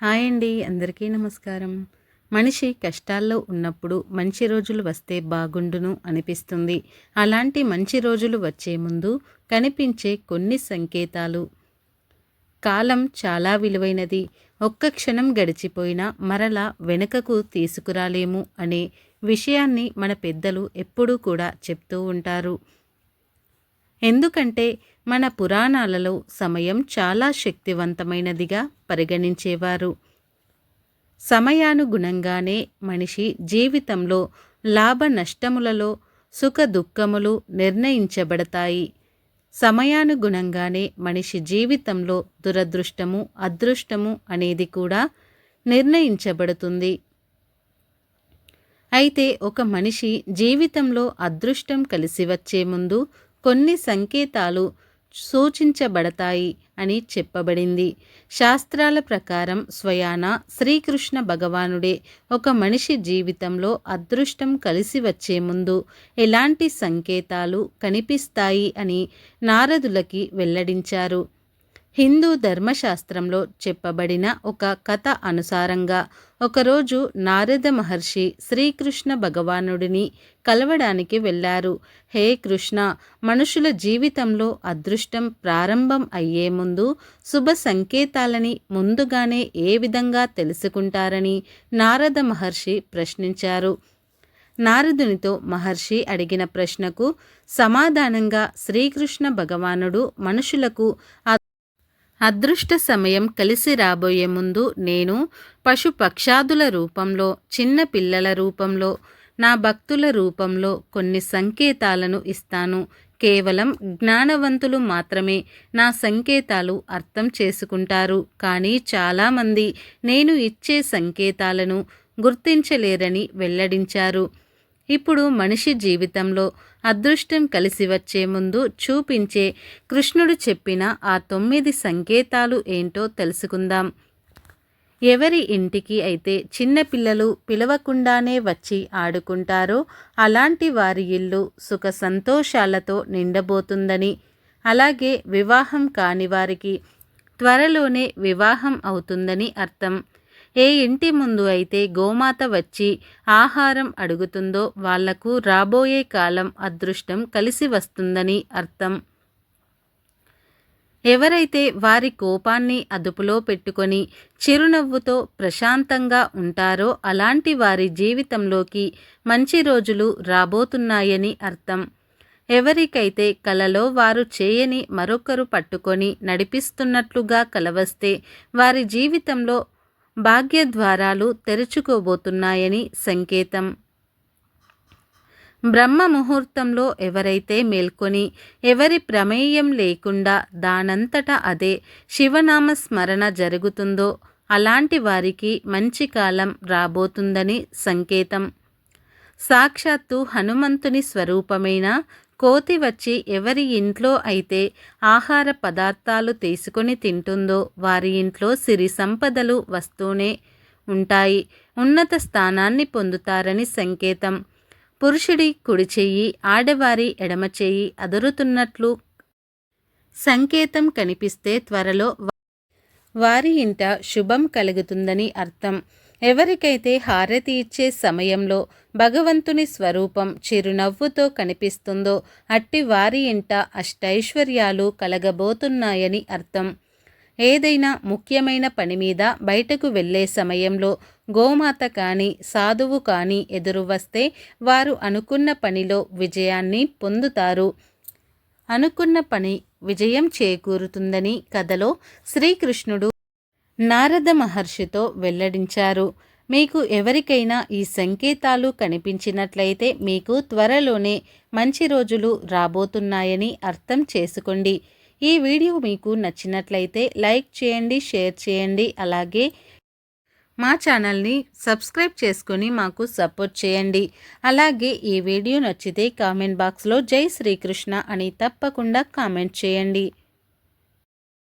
Hi అండి అందరికీ నమస్కారం. మనిషి కష్టాల్లో ఉన్నప్పుడు మంచి రోజులు వస్తే బాగుండును అనిపిస్తుంది. అలాంటి మంచి రోజులు వచ్చే ముందు కనిపించే కొన్ని సంకేతాలు. కాలం చాలా విలువైనది. ఒక్క క్షణం గడిచిపోయినా మరలా వెనుకకు తీసుకురాలేము అనే విషయాన్ని మన పెద్దలు ఎప్పుడూ కూడా చెప్తూ ఉంటారు. ఎందుకంటే మన పురాణాలలో సమయం చాలా శక్తివంతమైనదిగా పరిగణించేవారు. సమయానుగుణంగానే మనిషి జీవితంలో లాభ నష్టములలో సుఖ దుఃఖములు నిర్ణయించబడతాయి. సమయానుగుణంగానే మనిషి జీవితంలో దురదృష్టము అదృష్టము అనేది కూడా నిర్ణయించబడుతుంది. అయితే ఒక మనిషి జీవితంలో అదృష్టం కలిసి వచ్చే ముందు కొన్ని సంకేతాలు సూచించబడతాయి అని చెప్పబడింది. శాస్త్రాల ప్రకారం స్వయాన శ్రీకృష్ణ భగవానుడే ఒక మనిషి జీవితంలో అదృష్టం కలిసి వచ్చే ముందు ఎలాంటి సంకేతాలు కనిపిస్తాయి అని నారదులకి వెల్లడించారు. హిందూ ధర్మశాస్త్రంలో చెప్పబడిన ఒక కథ అనుసారంగా ఒకరోజు నారద మహర్షి శ్రీకృష్ణ భగవానుడిని కలవడానికి వెళ్ళారు. హే కృష్ణ మనుషుల జీవితంలో అదృష్టం ప్రారంభం అయ్యే ముందు శుభ సంకేతాలని ముందుగానే ఏ విధంగా తెలుసుకుంటారని నారద మహర్షి ప్రశ్నించారు. నారదునితో మహర్షి అడిగిన ప్రశ్నకు సమాధానంగా శ్రీకృష్ణ భగవానుడు మనుషులకు అదృష్ట సమయం కలిసి రాబోయే ముందు నేను పశు పక్షాదుల రూపంలో చిన్న పిల్లల రూపంలో నా భక్తుల రూపంలో కొన్ని సంకేతాలను ఇస్తాను. కేవలం జ్ఞానవంతులు మాత్రమే నా సంకేతాలు అర్థం చేసుకుంటారు. కానీ చాలామంది నేను ఇచ్చే సంకేతాలను గుర్తించలేరని వెల్లడించారు. ఇప్పుడు మనిషి జీవితంలో అదృష్టం కలిసి వచ్చే ముందు చూపించే కృష్ణుడు చెప్పిన ఆ తొమ్మిది సంకేతాలు ఏంటో తెలుసుకుందాం. ఎవరి ఇంటికి అయితే చిన్నపిల్లలు పిలవకుండానే వచ్చి ఆడుకుంటారో అలాంటి వారి ఇల్లు సుఖ సంతోషాలతో నిండబోతుందని అలాగే వివాహం కాని వారికి త్వరలోనే వివాహం అవుతుందని అర్థం. ఏ ఇంటి ముందు అయితే గోమాత వచ్చి ఆహారం అడుగుతుందో వాళ్ళకు రాబోయే కాలం అదృష్టం కలిసి వస్తుందని అర్థం. ఎవరైతే వారి కోపాన్ని అదుపులో పెట్టుకొని చిరునవ్వుతో ప్రశాంతంగా ఉంటారో అలాంటి వారి జీవితంలోకి మంచి రోజులు రాబోతున్నాయని అర్థం. ఎవరికైతే కలలో వారు చేయని మరొకరు పట్టుకొని నడిపిస్తున్నట్లుగా కలవస్తే వారి జీవితంలో భాగ్యద్వారాలు తెరుచుకోబోతున్నాయని సంకేతం. బ్రహ్మ ముహూర్తంలో ఎవరైతే మేల్కొని ఎవరి ప్రమేయం లేకుండా దానంతట అదే శివనామ స్మరణ జరుగుతుందో అలాంటి వారికి మంచి కాలం రాబోతుందని సంకేతం. సాక్షాత్తు హనుమంతుని స్వరూపమైన కోతి వచ్చి ఎవరి ఇంట్లో అయితే ఆహార పదార్థాలు తీసుకొని తింటుందో వారి ఇంట్లో సిరి సంపదలు వస్తూనే ఉంటాయి. ఉన్నత స్థానాన్ని పొందుతారని సంకేతం. పురుషుడి కుడి చెయ్యి ఆడవారి ఎడమ చెయ్యి అదురుతున్నట్లు సంకేతం కనిపిస్తే త్వరలో వారి ఇంట శుభం కలుగుతుందని అర్థం. ఎవరికైతే హారతి ఇచ్చే సమయంలో భగవంతుని స్వరూపం చిరునవ్వుతో కనిపిస్తుందో అట్టి వారి ఇంట అష్టైశ్వర్యాలు కలగబోతున్నాయని అర్థం. ఏదైనా ముఖ్యమైన పని మీద బయటకు వెళ్ళే సమయంలో గోమాత కానీ సాధువు కానీ ఎదురు వస్తే వారు అనుకున్న పనిలో విజయాన్ని పొందుతారు. అనుకున్న పని విజయం చేకూరుతుందని కథలో శ్రీకృష్ణుడు నారద మహర్షితో వెల్లడించారు. మీకు ఎవరికైనా ఈ సంకేతాలు కనిపించినట్లయితే మీకు త్వరలోనే మంచి రోజులు రాబోతున్నాయని అర్థం చేసుకోండి. ఈ వీడియో మీకు నచ్చినట్లయితే లైక్ చేయండి షేర్ చేయండి. అలాగే మా ఛానల్ని సబ్స్క్రైబ్ చేసుకొని మాకు సపోర్ట్ చేయండి. అలాగే ఈ వీడియో నచ్చితే కామెంట్ బాక్స్లో జై శ్రీకృష్ణ అని తప్పకుండా కామెంట్ చేయండి.